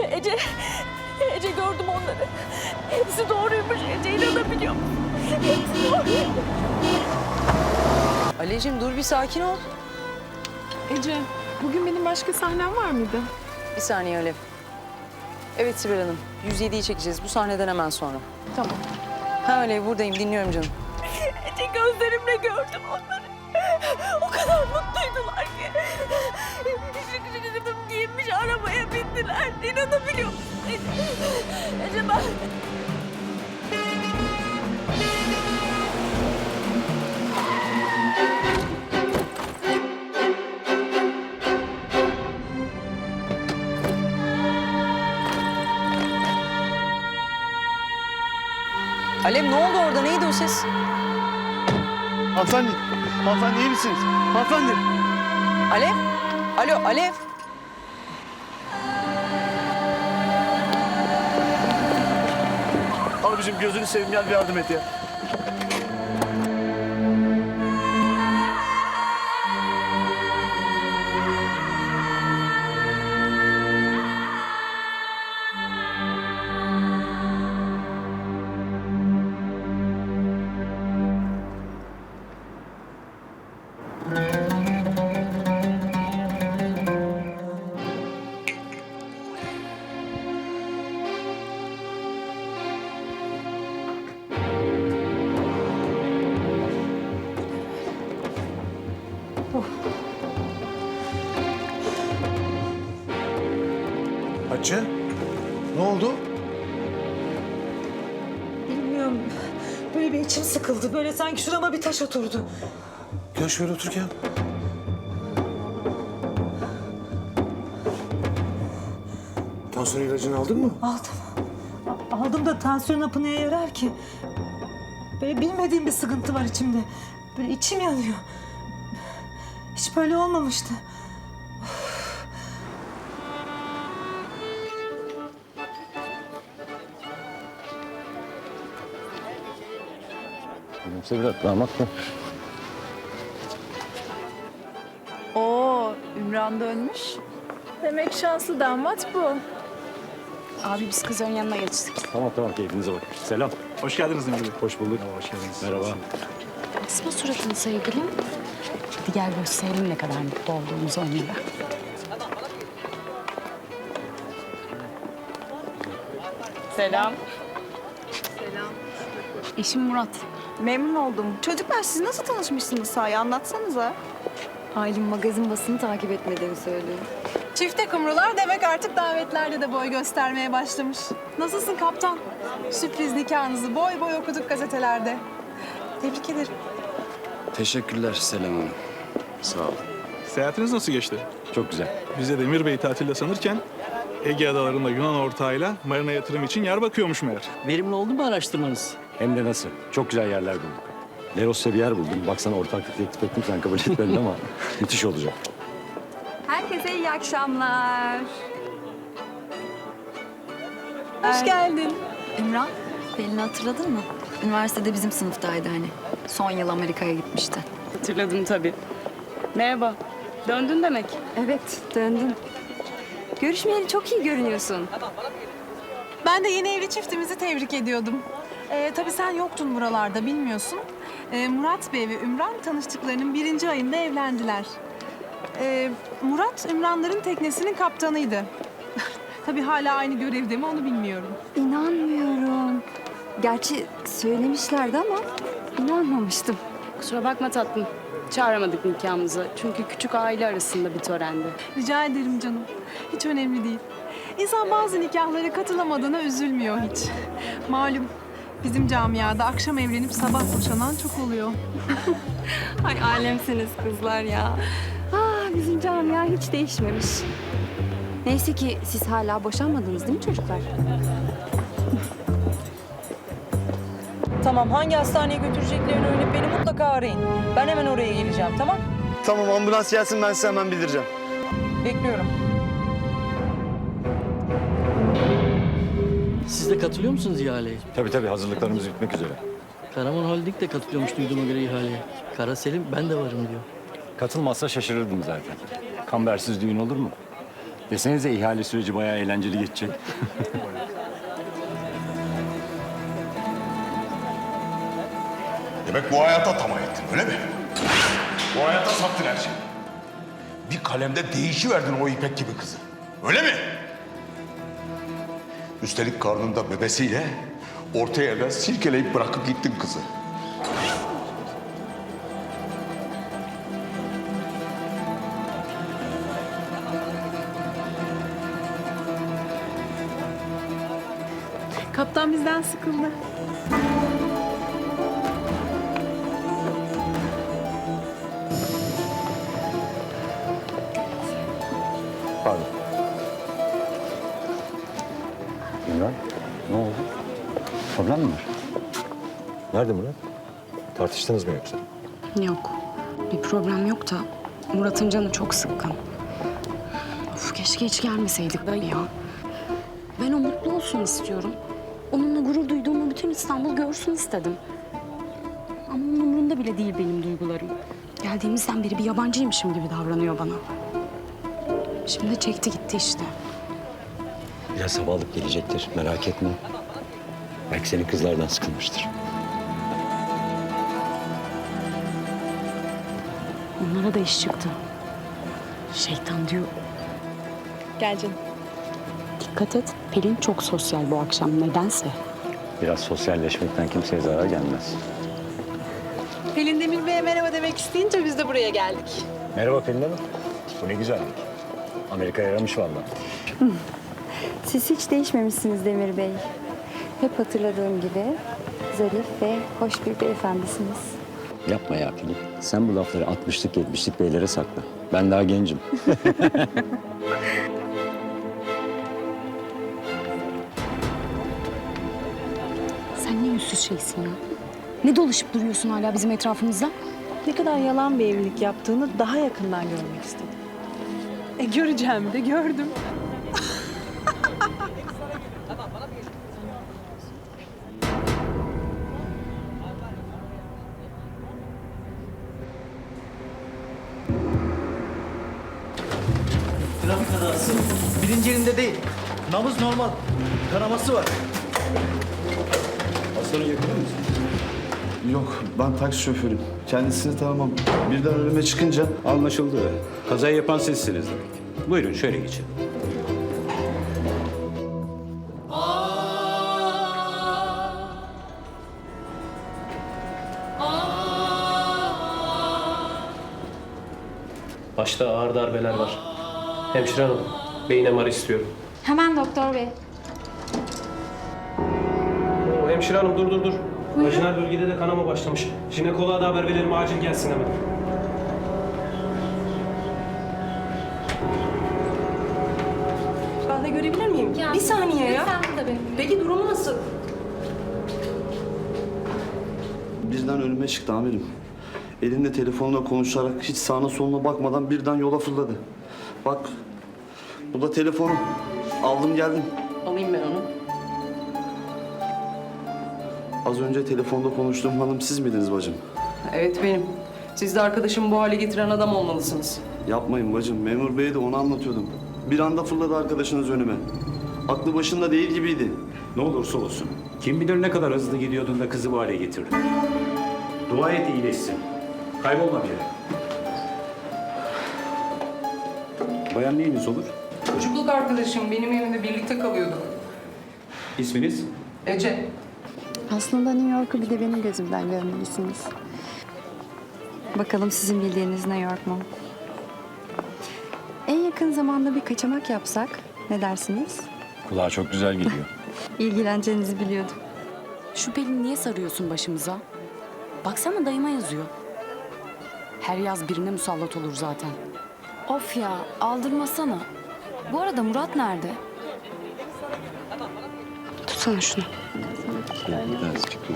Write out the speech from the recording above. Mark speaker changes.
Speaker 1: Ece, Ece gördüm onları. Hepsi doğruymuş Ece inanabiliyor musun? Hepsi doğruymuş.
Speaker 2: Ali'cim dur bir sakin ol.
Speaker 3: Ece, bugün benim başka sahnem var mıydı?
Speaker 2: Bir saniye Alev. Evet Sibel Hanım. 107'yi çekeceğiz bu sahneden hemen sonra.
Speaker 3: Tamam.
Speaker 2: Ha Alev buradayım dinliyorum canım.
Speaker 1: Ece gözlerimle gördüm onları. O kadar mutluydular ki. Giyinmiş arabaya bindiler. İnanabiliyor musun ben...
Speaker 2: Alev ne oldu orada neydi o ses?
Speaker 4: Hanımefendi, hanımefendi iyi misiniz? Hanımefendi.
Speaker 2: Alev? Alo Alev?
Speaker 4: Abicim gözünü seveyim gel bir yardım et ya.
Speaker 5: Hacı, ne oldu?
Speaker 6: Bilmiyorum. Böyle bir içim sıkıldı. Böyle sanki şurama bir taş oturdu.
Speaker 5: Gel şöyle otur gel. Tansiyon ilacını aldın mı?
Speaker 6: Aldım. A- Aldım da tansiyon hapı neye yarar ki? Böyle bilmediğim bir sıkıntı var içimde. Böyle içim yanıyor. Hiç böyle olmamıştı.
Speaker 7: Sevrat damat mı?
Speaker 3: Oo, Ümran dönmüş. Demek şanslı damat bu.
Speaker 8: Abi biz kızların yanına geçtik.
Speaker 7: Tamam tamam keyfinize bakın. Selam.
Speaker 4: Hoş geldiniz Emre Bey.
Speaker 7: Hoş bulduk. hoş geldiniz. Merhaba.
Speaker 8: Asma suratını sevgilim. Hadi gel gösterelim ne kadar mutlu olduğumuzu onlara.
Speaker 3: Selam.
Speaker 8: Eşim Murat.
Speaker 9: Memnun oldum. Çocuklar siz nasıl tanışmışsınız sahi anlatsanıza.
Speaker 8: Aylin magazin basını takip etmediğini söylüyor.
Speaker 3: Çifte kumrular demek artık davetlerde de boy göstermeye başlamış. Nasılsın kaptan? Sürpriz nikahınızı boy boy okuduk gazetelerde. Tebrik ederim.
Speaker 10: Teşekkürler Selam Hanım. Sağ ol.
Speaker 4: Seyahatiniz nasıl geçti?
Speaker 7: Çok güzel.
Speaker 4: Biz de Demir Bey tatilde sanırken Ege Adaları'nda Yunan ortağıyla marina yatırım için yer bakıyormuş meğer.
Speaker 10: Verimli oldu mu araştırmanız?
Speaker 7: Hem de nasıl? Çok güzel yerler bulduk. Leros'ta bir yer buldum. Baksana ortaklık teklif ettim sen kabul etmedin ama müthiş olacak.
Speaker 8: Herkese iyi akşamlar.
Speaker 3: Hoş geldin.
Speaker 8: Ümran, Pelin'i hatırladın mı? Üniversitede bizim sınıftaydı hani. Son yıl Amerika'ya gitmişti.
Speaker 11: Hatırladım tabii. Merhaba. Döndün demek.
Speaker 8: Evet, döndüm. Görüşmeyeli çok iyi görünüyorsun.
Speaker 3: Ben de yeni evli çiftimizi tebrik ediyordum. Ee, tabii sen yoktun buralarda bilmiyorsun. Ee, Murat Bey ve Ümran tanıştıklarının birinci ayında evlendiler. Ee, Murat Ümranların teknesinin kaptanıydı. tabii hala aynı görevde mi onu bilmiyorum.
Speaker 8: İnanmıyorum. Gerçi söylemişlerdi ama inanmamıştım.
Speaker 11: Kusura bakma tatlım. Çağıramadık nikahımıza. Çünkü küçük aile arasında bir törendi.
Speaker 3: Rica ederim canım. Hiç önemli değil. İnsan bazı nikahlara katılamadığına üzülmüyor hiç. Malum bizim camiada akşam evlenip sabah boşanan çok oluyor.
Speaker 8: Ay alemsiniz kızlar ya. Ah bizim camia hiç değişmemiş. Neyse ki siz hala boşanmadınız değil mi çocuklar?
Speaker 2: Tamam hangi hastaneye götüreceklerini öğrenip beni mutlaka arayın. Ben hemen oraya geleceğim tamam?
Speaker 4: Tamam ambulans gelsin ben size hemen bildireceğim.
Speaker 2: Bekliyorum.
Speaker 10: Siz de katılıyor musunuz ihaleye?
Speaker 7: Tabii tabii hazırlıklarımız bitmek üzere.
Speaker 10: Karaman Holding de katılıyormuş duyduğuma göre ihaleye. Kara Selim ben de varım diyor.
Speaker 7: Katılmazsa şaşırırdım zaten. Kambersiz düğün olur mu? Desenize ihale süreci bayağı eğlenceli geçecek.
Speaker 12: Demek bu hayata tamah ettin öyle mi? Bu hayata sattın her şeyi. Bir kalemde değişiverdin o İpek gibi kızı. Öyle mi? Üstelik karnında bebesiyle orta yerden silkeleyip bırakıp gittin kızı.
Speaker 3: Kaptan bizden sıkıldı.
Speaker 7: Nerede Murat? Tartıştınız mı yoksa?
Speaker 11: Yok. Bir problem yok da Murat'ın canı çok sıkkın. Of keşke hiç gelmeseydik dayı ya. Ben o mutlu olsun istiyorum. Onunla gurur duyduğumu bütün İstanbul görsün istedim. Ama onun umurunda bile değil benim duygularım. Geldiğimizden beri bir yabancıymışım gibi davranıyor bana. Şimdi de çekti gitti işte.
Speaker 7: Biraz hava alıp gelecektir, merak etme. Belki senin kızlardan sıkılmıştır.
Speaker 11: Onlara da iş çıktı. Şeytan diyor.
Speaker 3: Gel canım.
Speaker 11: Dikkat et. Pelin çok sosyal bu akşam nedense.
Speaker 7: Biraz sosyalleşmekten kimseye zarar gelmez.
Speaker 3: Pelin Demir Bey'e merhaba demek isteyince biz de buraya geldik.
Speaker 7: Merhaba Pelin Hanım. Bu ne güzellik. Amerika yaramış vallahi.
Speaker 8: Siz hiç değişmemişsiniz Demir Bey. Hep hatırladığım gibi zarif ve hoş bir beyefendisiniz.
Speaker 7: Yapma ya Pelin. Sen bu lafları 60'lık 70'lik beylere sakla. Ben daha gencim.
Speaker 11: Sen ne yüzsüz şeysin ya. Ne dolaşıp duruyorsun hala bizim etrafımızda?
Speaker 3: Ne kadar yalan bir evlilik yaptığını daha yakından görmek istedim. E göreceğimi de gördüm.
Speaker 13: Trafik kazası. Birinci elinde değil. Nabız normal. Kanaması var.
Speaker 7: Hastanın yakını mısın?
Speaker 5: Yok, ben taksi şoförüyüm. Kendisini tanımam. Birden önüme çıkınca...
Speaker 10: Anlaşıldı. Kazayı yapan sizsiniz demek. Buyurun şöyle geçin.
Speaker 13: Başta ağır darbeler var. Hemşire hanım, beyin MR istiyorum.
Speaker 8: Hemen doktor bey.
Speaker 13: Oo, hemşire hanım dur dur dur. Vajinal bölgede de kanama başlamış. Jinekoloğa da haber verelim acil gelsin hemen.
Speaker 1: Ben de görebilir miyim? bir saniye ya. Peki durumu nasıl?
Speaker 5: Birden önüme çıktı amirim. Elinde telefonla konuşarak hiç sağına soluna bakmadan birden yola fırladı. Bak, bu da telefonu. Aldım geldim.
Speaker 2: Alayım ben onu.
Speaker 5: Az önce telefonda konuştuğum hanım siz miydiniz bacım?
Speaker 2: Evet benim. Siz de arkadaşımı bu hale getiren adam olmalısınız.
Speaker 5: Yapmayın bacım. Memur Bey'e de onu anlatıyordum. Bir anda fırladı arkadaşınız önüme. Aklı başında değil gibiydi.
Speaker 10: Ne olursa olsun. Kim bilir ne kadar hızlı gidiyordun da kızı bu hale getirdin. Dua et iyileşsin. Kaybolma bir yere. Bayan neyiniz olur?
Speaker 2: Çocukluk arkadaşım benim evimde birlikte kalıyorduk.
Speaker 10: İsminiz?
Speaker 2: Ece.
Speaker 8: Aslında New York'u bir de benim gözümden görmelisiniz. Bakalım sizin bildiğiniz New York mu? En yakın zamanda bir kaçamak yapsak ne dersiniz?
Speaker 7: Kulağa çok güzel geliyor.
Speaker 8: İlgileneceğinizi biliyordum.
Speaker 11: Şu Pelin niye sarıyorsun başımıza? Baksana dayıma yazıyor. Her yaz birine musallat olur zaten. Of ya aldırmasana. Bu arada Murat nerede? Tutsana şunu.
Speaker 7: Birazcık dur.